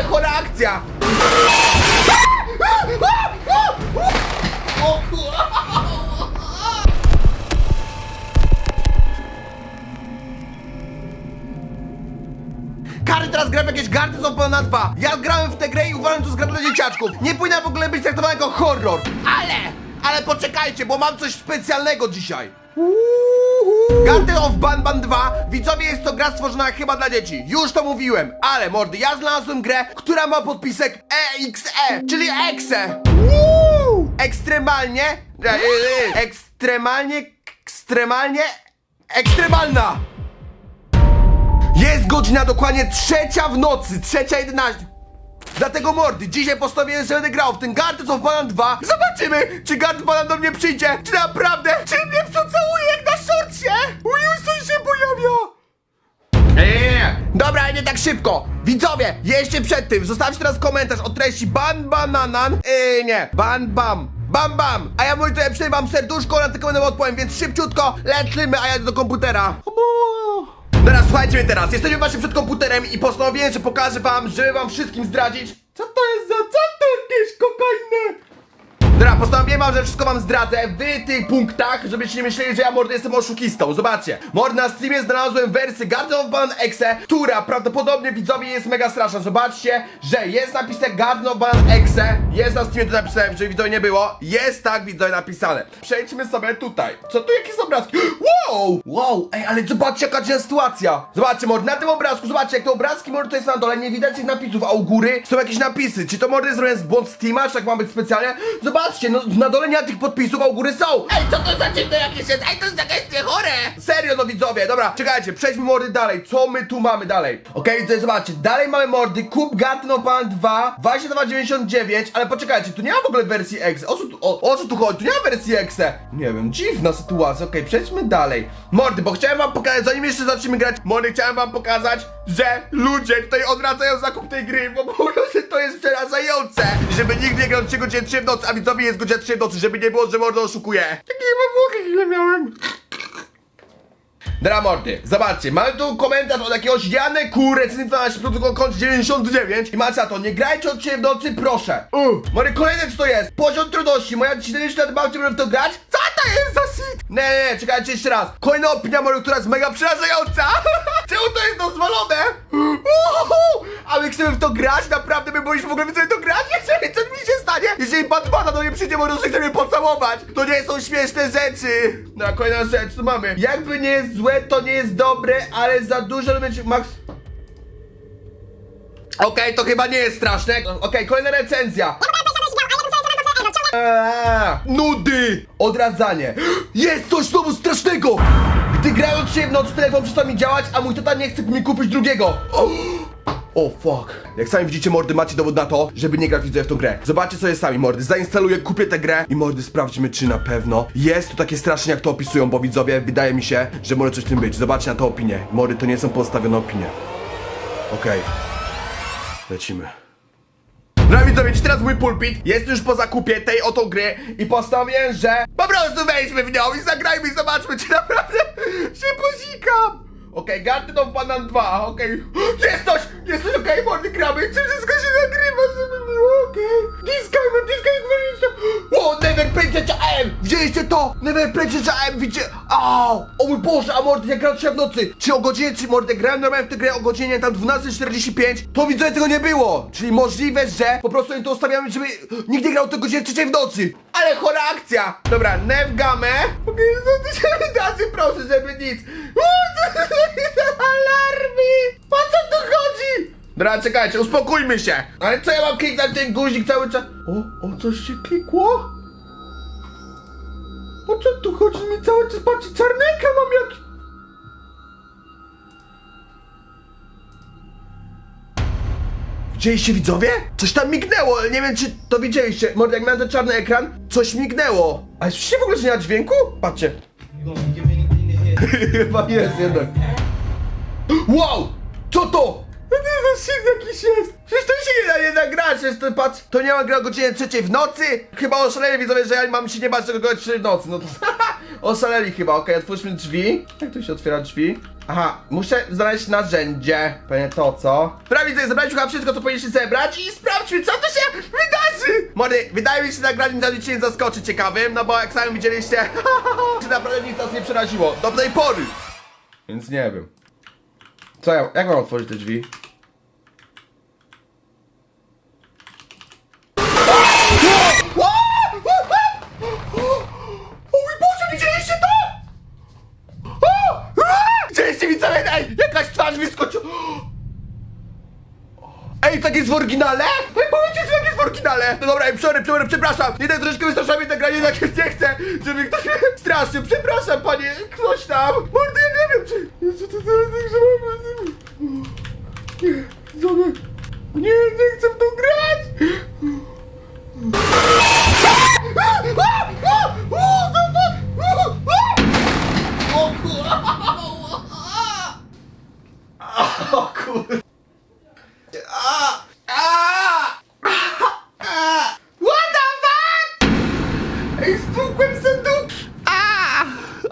Ale chora akcja! Każdy teraz gra w jakieś gardy są ponad dwa. Ja grałem w tę grę i uważam, że to jest dla dzieciaczków. Nie powinna w ogóle być traktowana jako horror. Ale, ale poczekajcie, bo mam coś specjalnego dzisiaj. Garden of Banban 2 Widzowie jest to gra stworzona chyba dla dzieci. Już to mówiłem, ale mordy Ja znalazłem grę, która ma podpisek EXE Czyli EXE! Ekstremalnie e, e, e, Ekstremalnie Ekstremalnie Ekstremalna. Jest godzina dokładnie trzecia w nocy Trzecia jedenaście. Dlatego mordy, dzisiaj postanowiłem, że będę grał w ten Guardians of Banan 2 Zobaczymy, czy Guard Banan do mnie przyjdzie Czy naprawdę, czy mnie pocałuje jak Uju, coś się pojawia nie, nie, nie. Dobra, nie tak szybko. Widzowie, jeszcze przed tym, zostawcie teraz komentarz o treści ban bananan. Yy, nie, ban bam. Bam bam! A ja mówię tutaj przerwam serduszko, na tylko będę odpowiem, więc szybciutko lecimy, a ja do komputera. Teraz słuchajcie mnie teraz, jesteśmy właśnie przed komputerem i postanowiłem, że pokażę wam, żeby wam wszystkim zdradzić Co to jest za, co to jakieś kokainę? Postanowiłem wam, że wszystko wam zdradzę w tych punktach, żebyście nie myśleli, że ja mordy jestem oszukistą. Zobaczcie, mord na streamie znalazłem wersję Garden of Banan Exe, która prawdopodobnie widzowie jest mega straszna. Zobaczcie, że jest napisane Garden of Banan Exe, jest na streamie to napisane, żeby widzowie nie było. Jest tak widzowie napisane. Przejdźmy sobie tutaj. Co tu, jakie są obrazki? Wow! Wow, ej, ale zobaczcie jaka dziwna sytuacja. Zobaczcie, mord, na tym obrazku, zobaczcie, jak te obrazki, mord, to jest na dole, nie widać tych napisów, a u góry są jakieś napisy. Czy to mord jest zrobione z błąd Steama, czy tak ma być specjalnie? Zobaczcie, no na dole nie ma tych podpisów, a u góry są. Ej, co to za dziwne jakieś jest? Ej, to jest jakieś niechore! Serio, no widzowie, dobra, czekajcie, przejdźmy mordy dalej. Co my tu mamy dalej? Okej, to zobaczcie, dalej mamy mordy, Kup Garten of Pan 2, 22,99, ale poczekajcie, tu nie ma w ogóle wersji X. O co tu, o, o co tu chodzi? Tu nie ma wersji X. Nie wiem, dziwna sytuacja. Okej, przejdźmy dalej. Mordy, bo chciałem wam pokazać, zanim jeszcze zaczniemy grać, mordy, chciałem wam pokazać, że ludzie tutaj odwracają zakup tej gry, bo że to jest przerażające. Żeby nikt nie grał 3 godziny 3 w nocy, a widzowie jest godzina 3 w nocy, żeby nie było, że mordo oszukuje. Takie mam ile miałem. Dobra mordy, zobaczcie, mamy tu komentarz od jakiegoś Janeku, recenzji 12 produkt kąt 99 i macie na to, nie grajcie od ciebie w nocy, proszę. Uh, Mary, kolejne co to jest? Poziom trudności, moja 40 lat babcia będzie w to grać? Co to jest za shit? Nie, nie, nie, czekajcie jeszcze raz. Kolejna opinia Mary, która jest mega przerażająca. Czemu to jest dozwolone? A my chcemy w to grać? Naprawdę my powinniśmy w ogóle w to grać? Jeżeli co mi się stanie? Jeżeli pan pana do mnie przyjdzie, może chce mnie pocałować. To nie są śmieszne rzeczy. No, kolejna rzecz, co mamy? Jakby nie jest złe, to nie jest dobre, ale za dużo lubię Max... Okej, to chyba nie jest straszne. Okej, kolejna recenzja. Eee, nudy! Odradzanie. Jest coś znowu strasznego! Gdy grając się w noc, telefon przestał mi działać, a mój tata nie chce mi kupić drugiego. O oh, fuck. Jak sami widzicie, mordy, macie dowód na to, żeby nie grać widzowie w tą grę. Zobaczcie sobie sami, mordy. Zainstaluję, kupię tę grę i mordy, sprawdźmy, czy na pewno jest to takie straszne, jak to opisują, bo widzowie, wydaje mi się, że może coś w tym być. Zobaczcie na to opinię. Mordy, to nie są postawione opinie. Okej. Lecimy. No widzowie, ci teraz mój pulpit jest już po zakupie tej oto gry i postanowiłem, że po prostu wejdźmy w nią i zagrajmy i zobaczmy, czy naprawdę się pozikam. Okej, Garden of Banan 2, okej. Jest coś! Jest coś, okej, mordy gramy, czy wszystko się nagrywa, żeby było okej. Disclaimer, disclaimer, disclaimer. O, Never Princess AM! Widzieliście to? Never Princess AM, widzicie? Au! O mój Boże, a mordy, ja grałem dzisiaj w nocy. Czy o godzinie, czy mordy, grałem normalnie w tę grę o godzinie tam 12.45, to widzowie tego nie było. Czyli możliwe, że po prostu im to ustawiamy, żeby nikt nie grał tego godzinie trzeciej w nocy. Ale chora akcja! Dobra, Nev Gamę. Okej, co tu się wydarzy, proszę, żeby nic. Alarmy? O co tu chodzi? Dobra, czekajcie, uspokójmy się. Ale co ja mam kliknąć ten guzik cały czas? O, o, coś się klikło? O co tu chodzi? Mi cały czas patrzę, czarny ekran mam jakiś... Widzieliście widzowie? Coś tam mignęło, ale nie wiem czy to widzieliście. Może jak miałem ten czarny ekran, coś mignęło. Ale słyszycie w ogóle, że nie ma dźwięku? Patrzcie. Chyba jest jednak. Wow! Co to? Nie za shit jakiś jest! Przecież to się nie da nie nagrać! patrzę, to patrz, to nie ma gra o godzinie trzeciej w nocy? Chyba oszaleli widzowie, że ja mam się nie bać tego godziny trzeciej w nocy, no to oszaleli chyba, okej, otwórzmy drzwi. Jak tu się otwiera drzwi? Aha, muszę znaleźć narzędzie. Pewnie to, co? Dobra, widzę, zebraliśmy chyba wszystko, co powinniśmy zebrać i sprawdźmy, co to się wydarzy! Mody, wydaje mi się, że nagranie za dzisiaj zaskoczy ciekawym, no bo jak sami widzieliście, że naprawdę nic nas nie przeraziło. Do tej pory! Więc nie wiem. Co ja, jak mam otworzyć te drzwi? O! O mój Boże, widzieliście to? O! A! Widzieliście widzowie? Ej, jakaś twarz wyskoczyła. Ej, tak w oryginale? Ej, powiedzcie, że tak jest w oryginale! No dobra, ej, sorry, sorry, przepraszam! Tak troszeczkę wystraszamy mnie nagranie, tak jest, nie chcę, żeby ktoś mnie straszył. Przepraszam, panie, ktoś tam! Mordy, ja nie wiem, czy... Co to teraz, że mamy... Nie, sobie... Nie, nie chcę w to grać! O kur... O kur... A! A! A! What the fuck? Ej, spukłem sobie tu... A!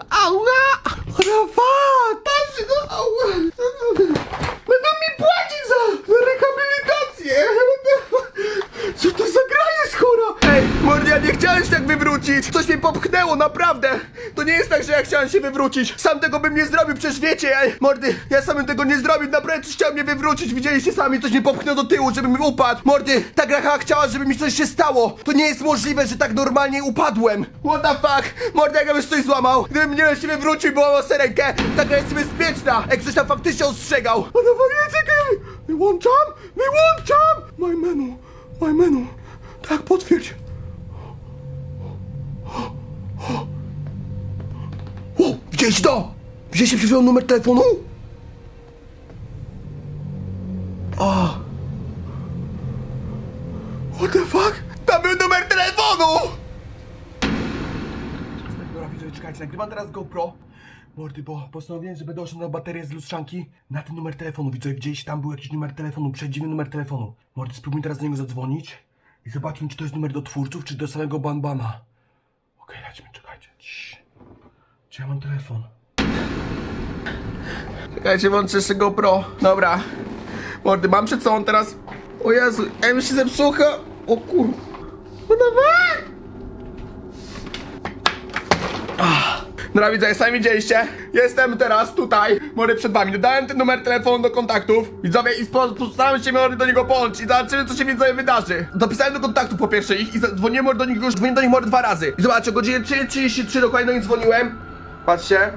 Ała! What the fuck? Patrzcie, no ała! Będą mi płacić za, za rehabilitację! Co to za gra jest chora? Ej, mordy, ja nie chciałem się tak wywrócić! Coś mnie popchnęło, naprawdę! To nie jest tak, że ja chciałem się wywrócić! Sam tego bym nie zrobił, przecież wiecie, ej, mordy, ja sam bym tego nie zrobił, naprawdę coś chciał mnie wywrócić, widzieliście sami, coś mnie popchnęło do tyłu, żebym upadł! Mordy, ta gra chyba chciała, żeby mi coś się stało! To nie jest możliwe, że tak normalnie upadłem! What the fuck? Mordy, jakbym coś złamał, gdybym nie się wywrócił i była sobie rękę, ta gra jest bezpieczna! Jak ktoś tam faktycznie ostrzegał! What the fuck, czekaj! Wyłączam! Wyłączam! My menu, my menu. Tak, potwierdź. O, widzieliście to? Widzieliście przed chwilą numer telefonu? O. What the fuck? Tam był numer telefonu! Dobra, czekajcie, nagrywam teraz GoPro. Mordy, bo postanowiłem, że będę oszczędzał baterię z lustrzanki na ten numer telefonu. Widzowie, widzieliście, tam był jakiś numer telefonu, przedziwny numer telefonu. Mordy, spróbuj teraz do niego zadzwonić i zobaczmy, czy to jest numer do twórców, czy do samego Banbana. Okej, lecimy, czekajcie. Ciii. Czy ja mam telefon? Czekajcie, włączę jeszcze GoPro. Dobra. Mordy, mam przed sobą teraz... O Jezu, ja mi się zepsuło chyba- O kur... No Dobra widzowie, sami widzieliście, jestem teraz tutaj, Mory przed wami, dodałem ten numer telefonu do kontaktów, widzowie i postaram się Mory do niego połączyć i zobaczymy co się widzowie wydarzy. Dopisałem do kontaktu po pierwsze ich i dzwoniłem Mory do nich już, dzwoniłem do nich Mory dwa razy. I zobaczcie, o godzinie 3.33 dokładnie do nich dzwoniłem, patrzcie.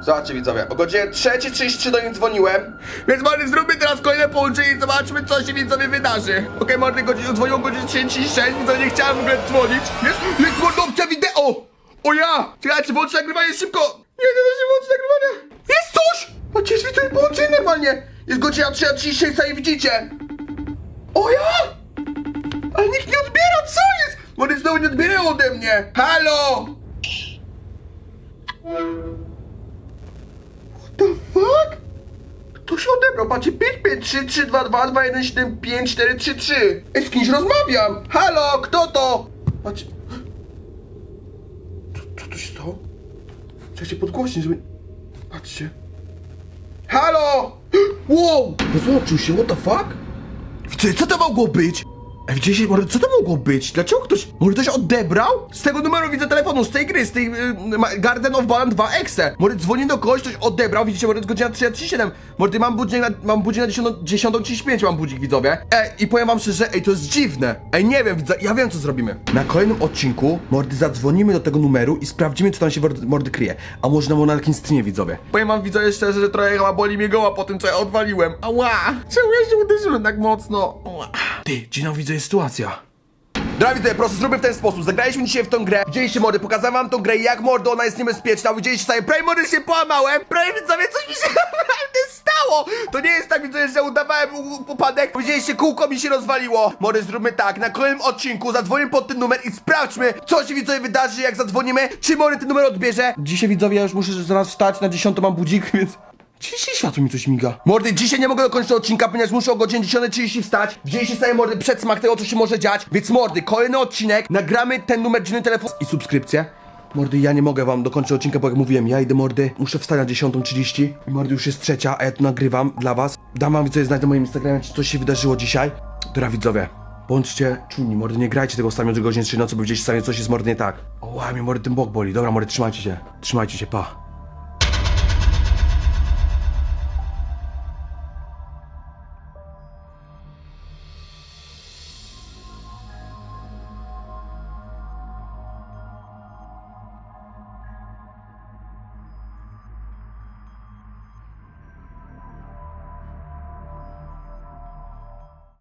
Zobaczcie widzowie, o godzinie 3.33 do nich dzwoniłem, więc Mory zróbmy teraz kolejne połączenie i zobaczmy co się widzowie wydarzy. Okej, okay, Mory godzin, dzwonił o godzinie 3.36, widzowie nie chciałem w ogóle dzwonić. Jest, jest Mordy opcja wideo! O ja! Czekajcie, włącz nagrywanie szybko! Nie, nie da się włączyć nagrywania! Jest coś! Patrzcie, jest widzowie połączenie normalnie! Jest godzina 3.36, sami widzicie! O ja! Ale nikt nie odbiera, co jest? Mody znowu nie odbierają ode mnie! Halo! What the fuck? Kto się odebrał? Patrzcie, 553 322 2175 433 Ej, z kimś rozmawiam! Halo, kto to? Patrzcie... Co, co tu się stało? Trzeba się podgłośnić, żeby... Patrzcie. Halo! Wow! Rozłączył się, what the fuck? Widzicie, co to mogło być? Ej, widzicie, może co to mogło być? Dlaczego ktoś... Może ktoś odebrał? Z tego numeru widzę telefonu, z tej gry, z tej y, Garden of Balan 2 Exe. Może dzwoni do kogoś, ktoś odebrał, widzicie, może jest godzina 3.37. Może mam budzik na, mam budzik na 10, 10.35 mam budzik, widzowie. Ej, i powiem wam szczerze, ej, to jest dziwne. Ej, nie wiem, widza, ja wiem, co zrobimy. Na kolejnym odcinku, mordy, zadzwonimy do tego numeru i sprawdzimy, co tam się mordy, mordy kryje. A może nam na streamie, widzowie. Powiem wam, widzowie, szczerze, że trochę chyba boli mnie goła po tym, co ja odwaliłem. Ała! Czemu ja się uderzyłem tak mocno? Ała. Ty, dziwna widzę jest sytuacja. Po prostu zróbmy w ten sposób. Zagraliśmy dzisiaj w tą grę. Widzieliście mody, pokazałem wam tą grę, jak mordo ona jest niebezpieczna. Widzieliście sobie, prawie mody się połamałem. Prawie widzowie, coś mi się naprawdę stało. To nie jest tak, widzowie, że udawałem upadek. Widzieliście, kółko mi się rozwaliło. Mody, zróbmy tak, na kolejnym odcinku zadzwonimy pod ten numer i sprawdźmy, co się widzowie wydarzy, jak zadzwonimy. Czy mody ten numer odbierze. Dzisiaj widzowie, ja już muszę zaraz wstać, na 10 mam budzik, więc... Dzisiaj światło mi coś miga. Mordy, dzisiaj nie mogę dokończyć odcinka, ponieważ muszę o godzinie 10.30 wstać. Wzięliście sobie mordy przedsmak tego, co się może dziać. Więc mordy, kolejny odcinek. Nagramy ten numer dzienny telefon i subskrypcję. Mordy, ja nie mogę wam dokończyć odcinka, bo jak mówiłem, ja idę mordy, muszę wstać na 10.30 i mordy już jest trzecia, a ja tu nagrywam dla was. Dam wam coś znać na moim Instagramie, czy coś się wydarzyło dzisiaj. Dobra widzowie, bądźcie czujni, mordy, nie grajcie tego sami od godziny 3 nocy, bo gdzieś sami coś jest mordy nie tak. O, łamie, mordy, ten bok boli. Dobra, mordy, trzymajcie się, trzymajcie się, pa.